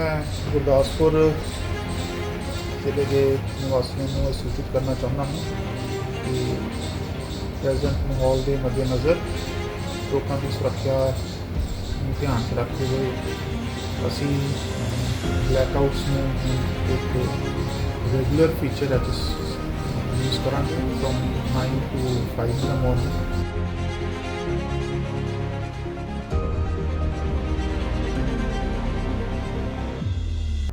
ਮੈਂ ਗੁਰਦਾਸਪੁਰ ਜ਼ਿਲ੍ਹੇ ਦੇ ਨਿਵਾਸੀਆਂ ਨੂੰ ਇਹ ਸੂਚਿਤ ਕਰਨਾ ਚਾਹੁੰਦਾ ਹਾਂ ਕਿ ਪ੍ਰੈਜ਼ੈਂਟ ਮਾਹੌਲ ਦੇ ਮੱਦੇਨਜ਼ਰ ਲੋਕਾਂ ਦੀ ਸੁਰੱਖਿਆ ਨੂੰ ਧਿਆਨ 'ਚ ਰੱਖਦੇ ਹੋਏ ਅਸੀਂ ਬਲੈਕਆਊਟਸ ਨੂੰ ਹੁਣ ਇੱਕ ਰੈਗੂਲਰ ਫੀਚਰ ਐਜ ਯੂਜ਼ ਕਰਾਂਗੇ from 9 to 5 in the morning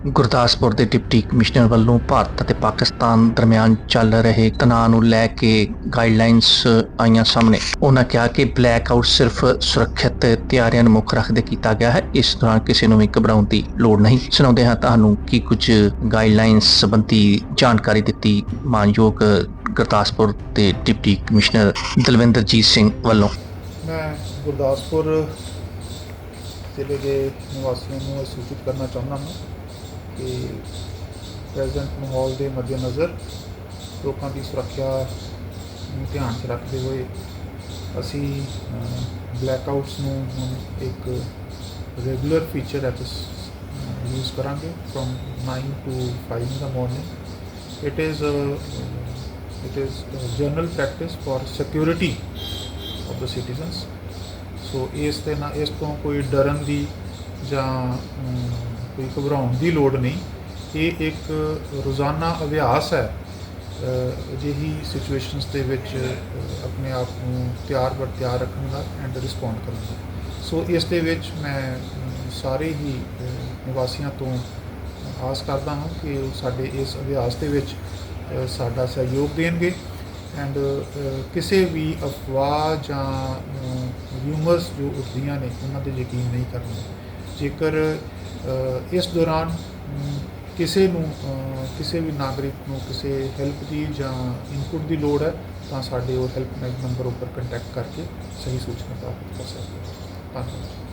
Gurdaspur ਦੇ ਡਿਪਟੀ ਕਮਿਸ਼ਨਰ ਵੱਲੋਂ ਭਾਰਤ ਅਤੇ ਪਾਕਿਸਤਾਨ ਦਰਮਿਆਨ ਚੱਲ ਰਹੇ ਤਣਾਅ ਨੂੰ ਲੈ ਕੇ ਗਾਈਡਲਾਈਨਸ ਆਈਆਂ ਸਾਹਮਣੇ। ਉਹਨਾਂ ਕਿਹਾ ਕਿ ਬਲੈਕ ਆਊਟ ਸਿਰਫ ਸੁਰੱਖਿਅਤ ਤਿਆਰੀਆਂ ਨੂੰ ਮੁੱਖ ਰੱਖਦੇ ਕੀਤਾ ਗਿਆ ਹੈ। ਇਸ ਦੌਰਾਨ ਕਿਸੇ ਨੂੰ ਵੀ ਘਬਰਾਉਣ ਦੀ ਲੋੜ ਨਹੀਂ। ਸੁਣਾਉਂਦੇ ਹਾਂ ਤੁਹਾਨੂੰ ਕੀ ਕੁਝ ਗਾਈਡਲਾਈਨਸ ਸੰਬੰਧੀ ਜਾਣਕਾਰੀ ਦਿੱਤੀ ਮਾਨਯੋਗ ਗੁਰਦਾਸਪੁਰ ਦੇ ਡਿਪਟੀ ਕਮਿਸ਼ਨਰ ਦਲਵਿੰਦਰਜੀਤ ਸਿੰਘ ਵੱਲੋਂ। ਮੈਂ ਗੁਰਦਾਸਪੁਰ ਜ਼ਿਲ੍ਹੇ ਦੇ ਨਿਵਾਸੀਆਂ ਨੂੰ ਸੂਚਿਤ ਕਰਨਾ ਚਾਹੁੰਦਾ ਹਾਂ ਕਿ ਪ੍ਰੈਜ਼ੈਂਟ ਮਾਹੌਲ ਦੇ ਮੱਦੇਨਜ਼ਰ ਲੋਕਾਂ ਦੀ ਸੁਰੱਖਿਆ ਨੂੰ ਧਿਆਨ 'ਚ ਰੱਖਦੇ ਹੋਏ ਅਸੀਂ ਬਲੈਕਆਊਟਸ ਨੂੰ ਹੁਣ ਇੱਕ ਰੈਗੂਲਰ ਫੀਚਰ ਐਜ ਯੂਜ਼ ਕਰਾਂਗੇ from 9 to 5 in the morning it is it is general practice for security of the citizens so ਇਸ ਤੇ ਨਾ, ਇਸ ਤੋਂ ਕੋਈ ਡਰਨ ਦੀ ਜਾਂ ਕੋਈ ਘਬਰਾਉਣ ਦੀ ਲੋੜ ਨਹੀਂ। ਇਹ ਇੱਕ ਰੋਜ਼ਾਨਾ ਅਭਿਆਸ ਹੈ। ਅਜਿਹੀ ਸਿਚੁਏਸ਼ਨਸ ਦੇ ਵਿੱਚ ਆਪਣੇ ਆਪ ਨੂੰ ਤਿਆਰ ਬਰ ਤਿਆਰ ਰੱਖਣ ਦਾ ਐਂਡ ਰਿਸਪੌਂਡ ਕਰਨ ਦਾ। ਸੋ ਇਸ ਦੇ ਵਿੱਚ ਮੈਂ ਸਾਰੇ ਹੀ ਨਿਵਾਸੀਆਂ ਤੋਂ ਆਸ ਕਰਦਾ ਹਾਂ ਕਿ ਉਹ ਸਾਡੇ ਇਸ ਅਭਿਆਸ ਦੇ ਵਿੱਚ ਸਾਡਾ ਸਹਿਯੋਗ ਦੇਣਗੇ। ਐਂਡ ਕਿਸੇ ਵੀ ਅਫਵਾਹ ਜਾਂ ਰਿਊਮਰਸ ਜੋ ਉੱਠਦੀਆਂ ਨੇ, ਉਹਨਾਂ ਤੇ ਯਕੀਨ ਨਹੀਂ ਕਰਨਾ ਜੇਕਰ ਇਸ ਦੌਰਾਨ ਕਿਸੇ ਨੂੰ ਕਿਸੇ ਵੀ ਨਾਗਰਿਕ ਨੂੰ ਕਿਸੇ ਹੈਲਪ ਦੀ ਜਾਂ ਇਨਪੁਟ ਦੀ ਲੋੜ ਹੈ, ਤਾਂ ਸਾਡੇ ਉਹ ਹੈਲਪ ਨੰਬਰ ਉੱਪਰ ਕੰਟੈਕਟ ਕਰਕੇ ਸਹੀ ਸੂਚਨਾ ਪ੍ਰਾਪਤ ਕਰ ਸਕਦੇ ਹੋ। ਧੰਨਵਾਦ।